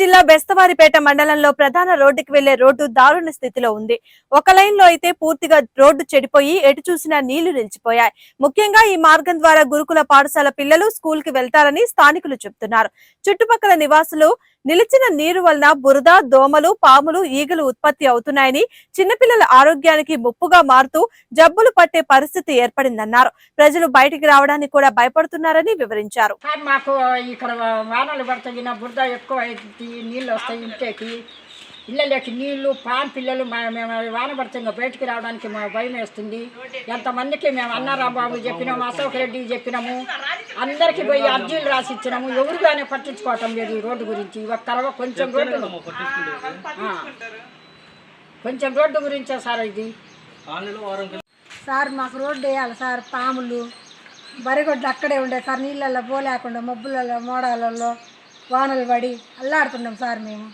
జిల్లా బెస్తవారిపేట మండలంలో ప్రధాన రోడ్డుకి వెళ్ళే రోడ్డు దారుణ స్థితిలో ఉంది. ఒక లైన్లో అయితే పూర్తిగా రోడ్డు చెడిపోయి ఎటు చూసినా నీళ్ళు నిలిచిపోయాయి. ముఖ్యంగా ఈ మార్గం ద్వారా గురుకుల పాఠశాల పిల్లలు స్కూల్కి వెళ్తారని స్థానికులు చెబుతున్నారు. చుట్టుపక్కల నివాసులు నిలిచిన నీరు వలన బురద దోమలు పాములు ఈగలు ఉత్పత్తి అవుతున్నాయని చిన్నపిల్లల ఆరోగ్యానికి ముప్పుగా మారుతూ జబ్బులు పట్టే పరిస్థితి ఏర్పడిందన్నారు. ప్రజలు బయటికి రావడానికి కూడా భయపడుతున్నారని వివరించారు. మాకు ఇక్కడ వానలు పడతాయి బురద ఎక్కువ నీళ్ళు వస్తాయి ఇంటికి. ఇళ్ళలోకి నీళ్ళు పాన్ పిల్లలు మేము వాన బయటికి రావడానికి మా భయం వేస్తుంది. ఎంతమందికి మేము అన్నారాంబాబు చెప్పినాము అశోక్ రెడ్డి చెప్పినాము అందరికీ పోయి అర్జీలు రాసి ఇచ్చినాము ఎవరు కానీ పట్టించుకోవటం లేదు ఈ రోడ్డు గురించి. ఒక్కరవ కొంచెం రోడ్డు. కొంచెం రోడ్డు గురించే సార్ ఇది. సార్ మాకు రోడ్డు వేయాలి సార్ పాములు. బరిగొడ్లు అక్కడే ఉండే సార్ నీళ్ళల్లో పోలేకుండా మబ్బులలో మోడాలలో వానలు పడి అల్లాడుతున్నాం సార్ మేము